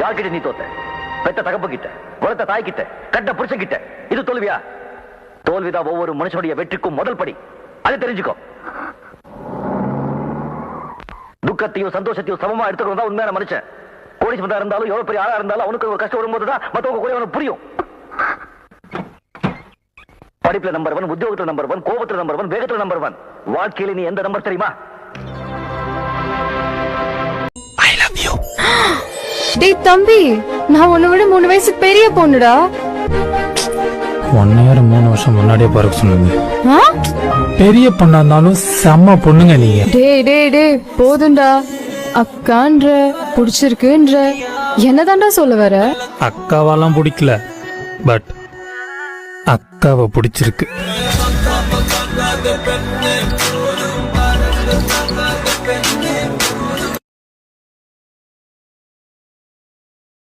யார்கிட்ட நீ தோத்த? பெத்த தகப்பு கிட்ட வளர்த்த தாய் கிட்ட கட்ட புருஷன் கிட்ட இது தோல்வியா? தோல்விதான் ஒவ்வொரு மனுஷனுடைய வெற்றிக்கும் முதல் படி. அதை தெரிஞ்சுக்கோ. துக்கத்தையும் சந்தோஷத்தையும் சமமா எடுத்துக்கணும் உண்மையான மனுஷன். கோடீஸ்வரா இருந்தாலும் எவ்வளவு பெரிய ஆளா இருந்தாலும் அவனுக்கு ஒரு கஷ்டம் வரும்போது தான் மத்தவங்க கூட அவனுக்கு புரியும். படிப்புல நம்பர் ஒன் உத்தியோகத்துல நம்பர் ஒன் கோபத்துல நம்பர் ஒன் வேகத்துல நம்பர் ஒன் வாழ்க்கையில நீ எந்த நம்பர் தெரியுமா? டேய் தம்பி நான் உன்னை விட மூணு வயசு பெரிய பொண்ணுடா. ஒன் இயர் மூணு வருஷம் முன்னாடியே பிறக்க சொன்னீங்க ஆ? பெரிய பொண்ணா இருந்தாலும் செம்ம பொண்ணுங்க நீங்க. டேய் டேய் டேய் போதும்டா. அக்கான்ற புடிச்சிருக்குன்ற என்னதான்டா சொல்ல வர? அக்காவெல்லாம் பிடிக்கல. பட் அக்காவை பிடிச்சிருக்கு.